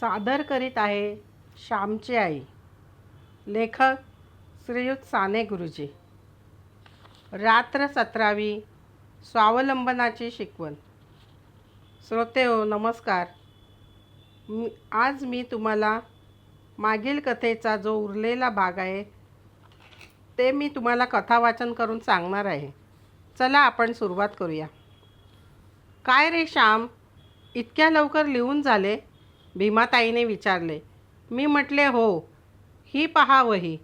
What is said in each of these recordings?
सादर करीत आहे श्यामची आई. लेखक श्रीयुत साने गुरुजी. रात्र सतरावी स्वावलंबनाची शिकवण. श्रोते हो नमस्कार. मी आज मी तुम्हाला मागील कथेचा जो उरलेला भाग आहे ते मी तुम्हाला कथावाचन करून सांगणार आहे. चला आपण सुरुवात करूया. काय रे श्याम इतक्या लवकर लिहून झाले? भीमाताईने विचारले मी म्हटले हो ही पहा वही.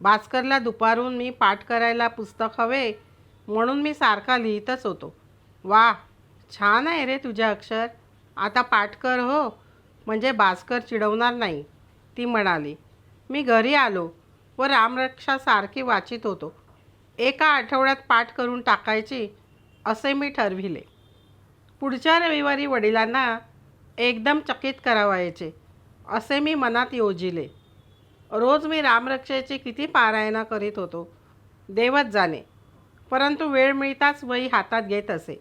भास्करला दुपारून मी पाठ करायला पुस्तक हवे म्हणून मी सारखा लिहितच होतो. वा छान आहे रे तुझे अक्षर. आता पाठ कर हो. म्हणजे भास्कर चिडवणार नाही ती म्हणाली. मी घरी आलो व रामरक्षा सारखी वाचित होतो. एका आठवड्यात पाठ करून टाकायची असे मी ठरविले. पुढच्या रविवारी वडिलांना एकदम चकित करावायचे असे मी मनात योजिले. रोज मी रामरक्षेची किती पारायणा करीत होतो देवच जाणे परंतु वेळ मिळताच वही हातात घेत असे.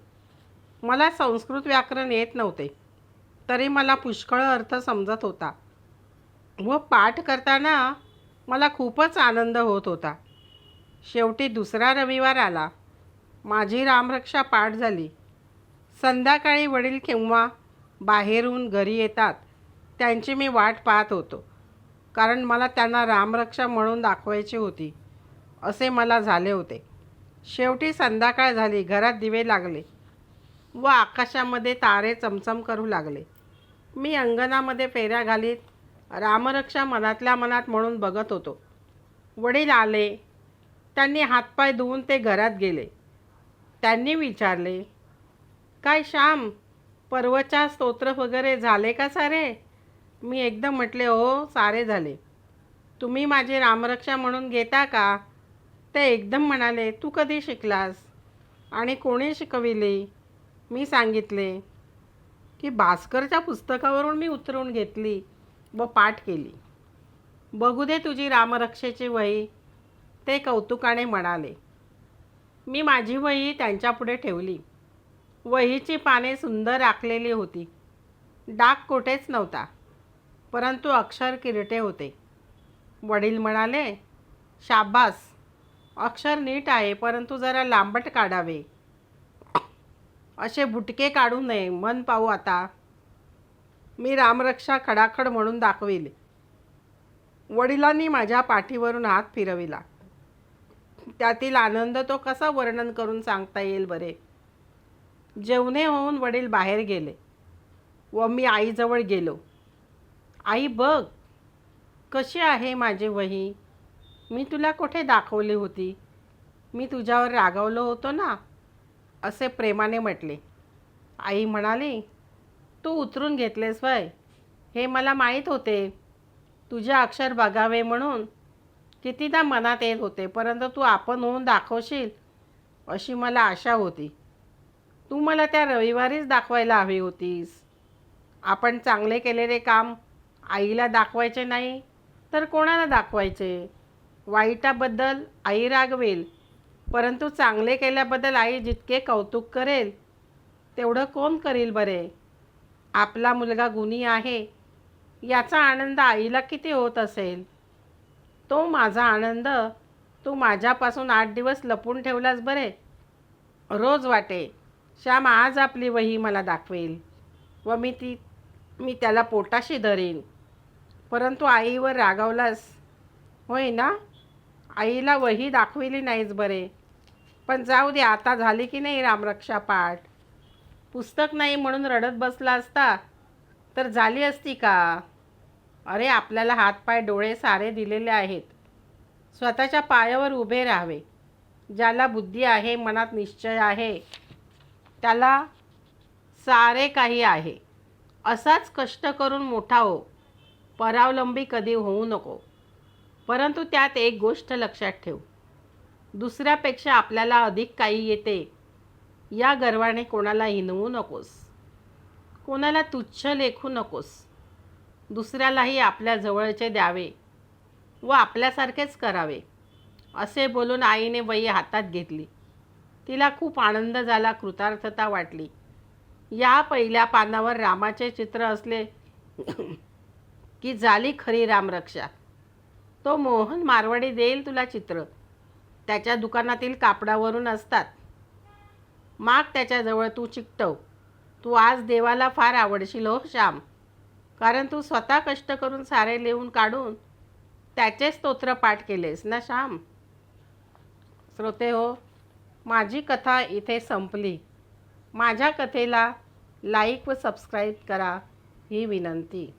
मला संस्कृत व्याकरण येत नव्हते तरी मला पुष्कळ अर्थ समजत होता व पाठ करताना मला खूपच आनंद होत होता. शेवटी दुसरा रविवार आला माझी रामरक्षा पाठ झाली. संध्याकाळी वडील केव्हा बाहेरून घरी येतात. त्यांची मी वाट पाहत होतो. कारण मला त्यांना रामरक्षा म्हणून दाखवायची होती. असे मला झाले होते. शेवटी संध्याकाळ झाली. घरात दिवे लागले व आकाशामध्ये तारे चमचम करू लागले. मी अंगणामध्ये फेऱ्या घालीत रामरक्षा मनातल्या मनात म्हणून बघत होतो. वडील आले. त्यांनी हातपाय धुवून ते घरात गेले. त्यांनी विचारले काय श्याम पर्वच्या स्तोत्र वगैरे झाले का सारे? मी एकदम म्हटले हो सारे झाले. तुम्ही माझी रामरक्षा म्हणून घेता का? ते एकदम म्हणाले तू कधी शिकलास? आणि कोणी शिकविले? मी सांगितले की भास्करच्या पुस्तकावरून मी उतरवून घेतली व पाठ केली. बघू दे तुझी रामरक्षेची वही. ते कौतुकाने म्हणाले. मी माझी वही त्यांच्यापुढे ठेवली. वहीची पाने सुंदर आखलेली होती. डाग कोठेच नव्हता परंतु अक्षर किरटे होते. वडील म्हणाले शाबास अक्षर नीट आहे परंतु जरा लांबट काढावे. असे बुटके काढू नये मन पाहू आता. मी रामरक्षा खडाखड म्हणून दाखविले. वडिलांनी माझ्या पाठीवरून हात फिरविला. त्यातील आनंद तो कसा वर्णन करून सांगता येईल बरे? जेवणे होऊन वडील बाहेर गेले व मी आईजवळ गेलो. आई बघ कशी आहे माझी वही? मी तुला कुठे दाखवली होती? मी तुझ्यावर रागावलो होतो ना? असे प्रेमाने म्हटले. आई म्हणाली तू उतरून घेतलेस वय. हे मला माहीत होते. तुझे अक्षर बघावे म्हणून. कितीदा मनात येत होते परंतु तू आपण होऊन दाखवशील अशी मला आशा होती. तू मला त्या रविवारीच दाखवायला हवी होतीस. आपण चांगले केलेले काम आईला दाखवायचे नाही तर कोणाला दाखवायचे? वाईटाबद्दल आई रागवेल परंतु चांगले केल्याबद्दल आई जितके कौतुक करेल तेवढं कोण करील बरे? आपला मुलगा गुणी आहे याचा आनंद आईला किती होत असेल? तो माझा आनंद तू माझ्यापासून आठ दिवस लपून ठेवलास बरे? रोज वाटे. श्याम आज आपली वही मला दाखवेल. व मी ती मी त्याला पोटाशी धरेन. परंतु आईवर रागावलास. होय ना? आईला वही दाखविली नाहीच बरे. पण जाऊ दे आता झाली की नाही रामरक्षा पाठ? पुस्तक नाही म्हणून रडत बसला असता तर झाली असती का? अरे आपल्याला हातपाय डोळे सारे दिलेले आहेत. स्वतःच्या पायावर उभे राहावे. ज्याला बुद्धी आहे मनात निश्चय आहे. त्याला सारे काही आहे. असाच कष्ट करून मोठा हो. परावलंबी कधी होऊ नको. परंतु त्यात एक गोष्ट लक्षात ठेव. दुसऱ्यापेक्षा आपल्याला अधिक काही येते. या गर्वाने कोणाला हिनवू नकोस. कोणाला तुच्छ लेखू नकोस. दुसऱ्यालाही आपल्या जवळचे द्यावे व आपल्यासारखेच करावे असे बोलून आईने वही हातात घेतली. तिला खूप आनंद झाला कृतार्थता वाटली. या पहिल्या पानावर रामाचे चित्र असले की झाली खरी रामरक्षा. तो मोहन मारवाडी देईल तुला चित्र. त्याच्या दुकानातील कापडावरून असतात. माग त्याच्याजवळ तू चिकटव. तू आज देवाला फार आवडशील हो श्याम. कारण तू स्वतः कष्ट करून सारे लिहून काढून त्याचे स्तोत्र पाठ केलेस ना श्याम? श्रोते हो माझी कथा इथे संपली. माझ्या कथेला लाईक व सबस्क्राईब करा ही विनंती.